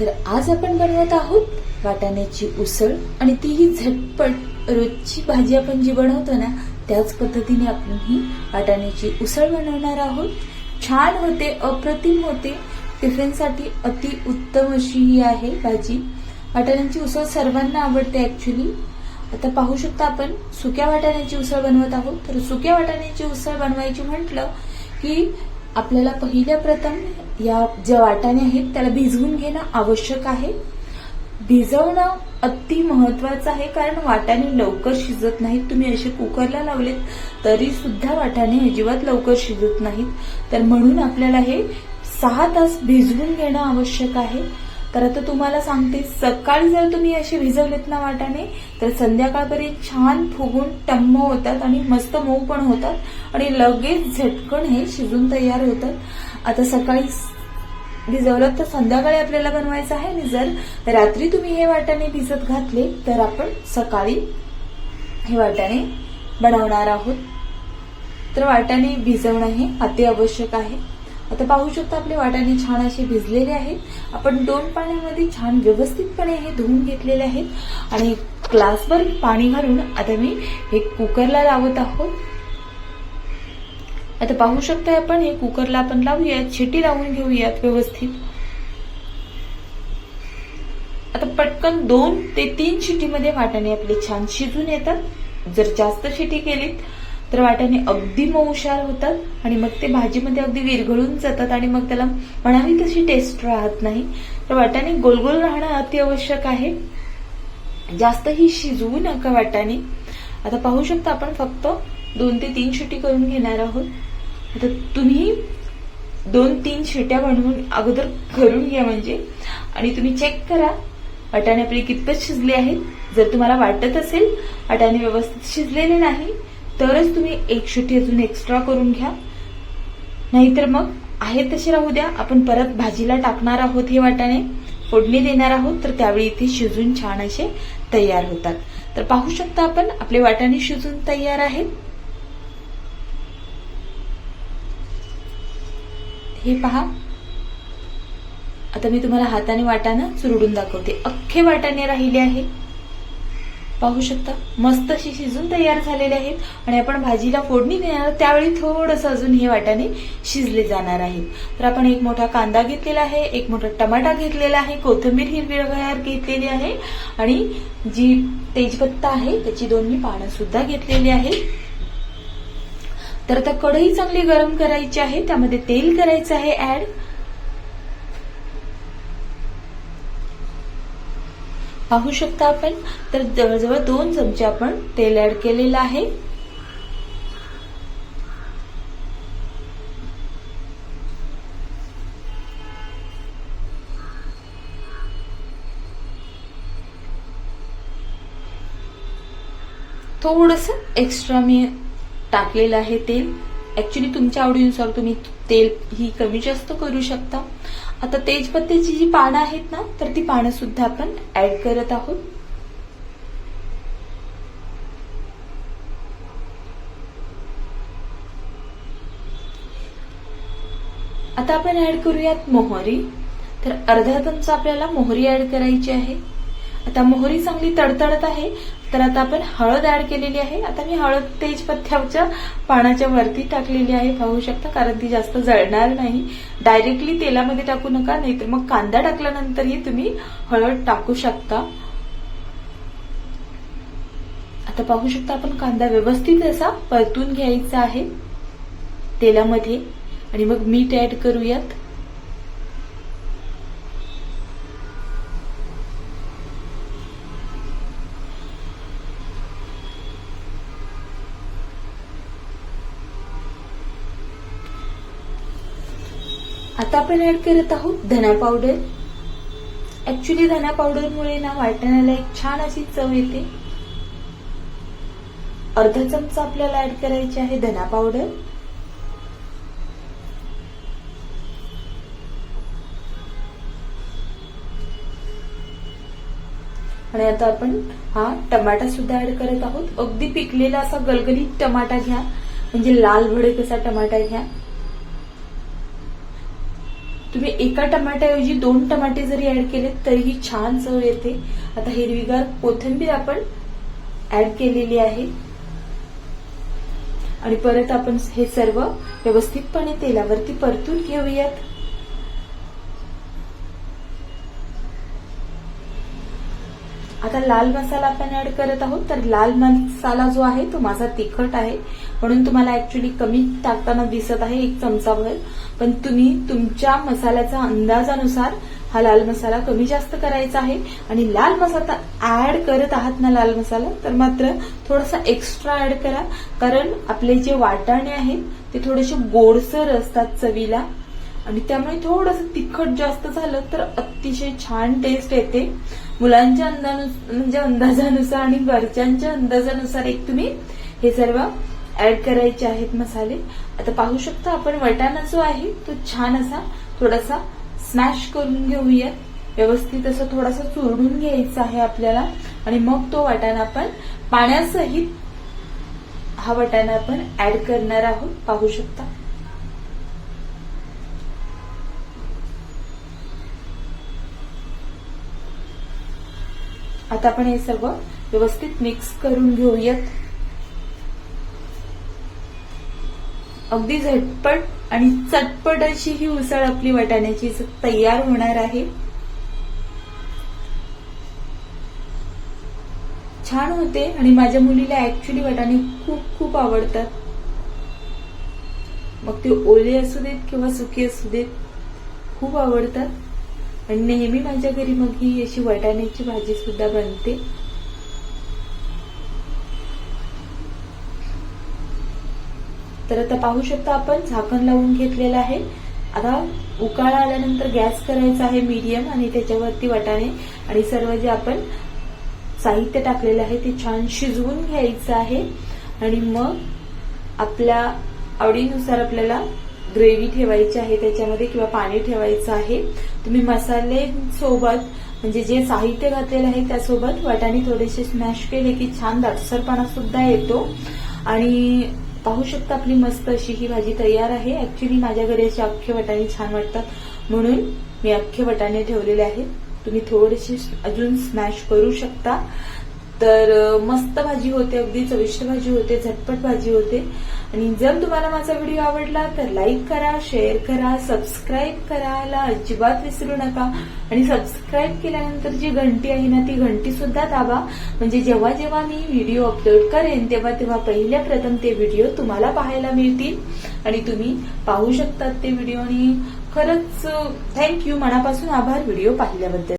तर आज आपण बनवत आहोत वाटाण्याची उसळ आणि तीही झटपट रोजची भाजी आपण जी बनवतो ना त्याच पद्धतीने आपण ही वाटाण्याची उसळ बनवणार आहोत. छान होते अप्रतिम होते. टिफिनसाठी अति उत्तम अशी ही आहे भाजी. वाटाण्याची उसळ सर्वांना आवडते ऍक्च्युली आता पाहू शकता आपण सुक्या वाटाण्याची उसळ बनवत आहोत. तर सुक्या वाटाण्याची उसळ बनवायची म्हटलं की आपल्याला पहिल्या प्रथम या ज्या वाटाणे आहेत त्याला भिजवून घेणं आवश्यक आहे. भिजवणं अति महत्वाचं आहे कारण वाटाणे लवकर शिजत नाहीत. तुम्ही असे कुकरला लावलेत तरी सुद्धा वाटाणे अजिबात लवकर शिजत नाहीत. तर म्हणून आपल्याला हे सहा तास भिजवून घेणं आवश्यक आहे. तर आता तुम्हाला सांगते सकाळी जर तुम्ही असे भिजवलेत ना वाटाणे तर संध्याकाळपर्यंत छान फुगून टम्म होतात आणि मस्त मऊ पण होतात आणि लगेच झटकन हे शिजून तयार होतात. आता सकाळी भिजवलं तर संध्याकाळी आपल्याला बनवायचं आहे आणि जर रात्री तुम्ही हे वाटाणे भिजत घातले तर आपण सकाळी हे वाटाणे बनवणार आहोत. तर वाटाणे भिजवणं हे अति आवश्यक आहे. आता पाहू शकता आपले वाटाणे छान असे भिजलेले आहेत. आपण दोन पाण्यामध्ये छान व्यवस्थितपणे हे धुवून घेतलेले आहेत. आणि ग्लासभर पाणी घालून आता मी हे कुकरला लावत आहोत. आता पाहू शकताय आपण हे कुकरला आपण लावूयात शिटी लावून घेऊयात व्यवस्थित. आता पटकन दोन ते तीन शिटीमध्ये वाटाणे आपले छान शिजून येतात. जर जास्त शिटी केलीत तर वाट्याने अगदी मऊशार होतात आणि मग ते भाजीमध्ये अगदी विरघळून जातात आणि मग त्याला म्हणावी तशी टेस्ट राहत नाही. तर वाट्याने गोलगोल राहणं अति आवश्यक आहे. जास्तही शिजवू नका वाट्याने. आता पाहू शकता आपण फक्त दोन ते तीन शिटी करून घेणार आहोत. आता तुम्ही दोन तीन शिट्या बनवून अगोदर करून घ्या म्हणजे. आणि तुम्ही चेक करा वाटाणे आपली कितपत शिजले आहेत. जर तुम्हाला वाटत असेल वाटाणे व्यवस्थित शिजलेले नाही तरच तुम्ही एक शिटी अजून एक्स्ट्रा करून घ्या. नाहीतर मग आहे तसे राहू द्या. आपण परत भाजीला टाकणार आहोत हे वाटाणे. फोडणी देणार आहोत तर त्यावेळी इथे शिजून छान असे तयार होतात. तर पाहू शकता आपण आपले वाटाणे शिजून तयार आहेत. हे पहा. आता मी तुम्हाला हाताने वाटाणं चुरडून दाखवते. अख्खे वाटाणे राहिले आहे. पाहू शकता. मस्त अशी शिजून तयार झालेले आहेत. आणि आपण भाजीला फोडणी देणार त्यावेळी थोडंसं अजून हे वाटाणे शिजले जाणार आहेत. तर आपण एक मोठा कांदा घेतलेला आहे. एक मोठा टमाटा घेतलेला आहे. कोथिंबीर हिरवीगार घेतलेली आहे. आणि जी तेजपत्ता आहे त्याची दोन मी पानं सुद्धा घेतलेली आहेत. तर आता कढई चांगली गरम करायची आहे. त्यामध्ये तेल करायचं आहे ऍड. पाहू शकता आपण. तर जवळजवळ दोन चमचे आपण तेल ऍड केलेलं आहे. थोडस एक्स्ट्रा मी टाकलेलं आहे तेल. ऍक्च्युली तुमच्या आवडीनुसार तुम्ही तेल ही कमी जास्त करू शकता. आता तेजपत्त्याची जी पानं आहेत ना तर ती पानं सुद्धा आपण ऍड करत आहोत. आता आपण ऍड करूयात मोहरी. तर अर्धा चमचा आपल्याला मोहरी ऍड करायची आहे. आता मोहरी चांगली तडतडत आहे. तर आता आपण हळद ऍड केलेली आहे. आता मी हळद तेजपत्त्याच्या पानाच्या वरती टाकलेली आहे. पाहू शकता कारण ती जास्त जळणार नाही. डायरेक्टली तेलामध्ये टाकू नका नाहीतर मग कांदा टाकल्यानंतरही तुम्ही हळद टाकू शकता. आता पाहू शकता आपण कांदा व्यवस्थित असा परतून घ्यायचा आहे तेलामध्ये. आणि मग मीठ ऍड करूयात. आता आपण ऍड करत आहोत धना पावडर ऍक्च्युली धना पावडरमुळे ना वाटण्याला एक छान अशी चव येते. अर्धा चमचा आपल्याला ऍड करायची आहे धना पावडर आणि आता आपण हा टमाटा सुद्धा ऍड करत आहोत. अगदी पिकलेला असा गलगलीत टमाटा घ्या. म्हणजे लाल भडक असा टमाटा घ्या. एका टमाट्याऐवजी दोन टमाटे जरी ऍड केले तरीही छान चव येते. आता हिरवीगार कोथिंबीर आपण ऍड केलेली आहे. आणि परत आपण हे सर्व व्यवस्थितपणे तेलावरती परतून घेऊयात. आता लाल मसाला आपण ऍड करत आहोत. तर लाल मसाला जो आहे तो माझा तिखट आहे. म्हणून तुम्हाला ऍक्च्युली कमी टाकताना दिसत आहे एक चमचाभर. पण तुम्ही तुमच्या मसाल्याचा अंदाजानुसार हा लाल मसाला कमी जास्त करायचा आहे. आणि लाल मसाला ऍड करत आहात ना लाल मसाला तर मात्र थोडासा एक्स्ट्रा ऍड करा. कारण आपले जे वाटाणे आहेत ते थोडेसे गोडसर असतात चवीला. आणि त्यामुळे थोडंसं तिखट जास्त झालं तर अतिशय छान टेस्ट येते. मुलांच्या अंदानुसार म्हणजे अंदाजानुसार आणि घरच्यांच्या अंदाजानुसार एक तुम्ही हे सर्व ऍड करायचे आहेत मसाले. आता पाहू शकता आपण वटाणा जो आहे तो छान असा थोडासा स्मॅश करून घेऊया. व्यवस्थित असं थोडासा चुरडून घ्यायचा आहे आपल्याला. आणि मग तो वाटाणा आपण पाण्यासहित हा वाटाणा आपण ऍड करणार आहोत. पाहू शकता. आता आपण हे सर्व व्यवस्थित मिक्स करून घेऊयात. अगदी झटपट आणि चटपट अशी ही उसळ आपली वाटाण्याची तयार होणार आहे. छान होते आणि माझ्या मुलीला ऍक्च्युली वाटाणे खूप खूप आवडतात. मग ते ओले असू देत किंवा सुके असू देत खूप आवडतात. आणि नेहमी माझ्या घरी मग ही अशी वाटाण्याची भाजी सुद्धा बनते. तर आता पाहू शकता आपण झाकण लावून घेतलेलं आहे. आता उकाळा आल्यानंतर गॅस करायचा आहे मीडियम आणि त्याच्यावरती वाटाणे आणि सर्व जे आपण साहित्य टाकलेलं आहे ते छान शिजवून घ्यायचं आहे. आणि मग आपल्या आवडीनुसार आपल्याला ग्रेव्ही ठेवायची आहे त्याच्यामध्ये किंवा पाणी ठेवायचं आहे. तुम्ही मसाले सोबत म्हणजे जे साहित्य घातलेलं आहे त्यासोबत वाटाणे थोडेसे स्मॅश केले की छान दाटसरपणा सुद्धा येतो. आणि पाहू शकता आपली मस्त अशी ही भाजी तयार आहे. ऍक्च्युली माझ्या घरी असे अख्खे वाटाणे छान वाटतात. म्हणून मी अख्खे वाटाणे ठेवलेले आहेत. तुम्ही थोडेसे अजून स्मॅश करू शकता. तर मस्त भाजी होते अगदी चविष्ट भाजी होते झटपट भाजी होते. आणि जर तुम्हाला माझा व्हिडिओ आवडला तर लाईक करा शेअर करा सबस्क्राईब करायला अजिबात विसरू नका. आणि सबस्क्राईब केल्यानंतर जी घंटी आहे ना ती घंटी सुद्धा दाबा. म्हणजे जेव्हा जेव्हा मी व्हिडिओ अपलोड करेन तेव्हा तेव्हा पहिल्या प्रथम ते व्हिडिओ तुम्हाला पाहायला मिळतील. आणि तुम्ही पाहू शकतात ते व्हिडिओ. आणि खरंच थँक्यू मनापासून आभार व्हिडिओ पाहिल्याबद्दल.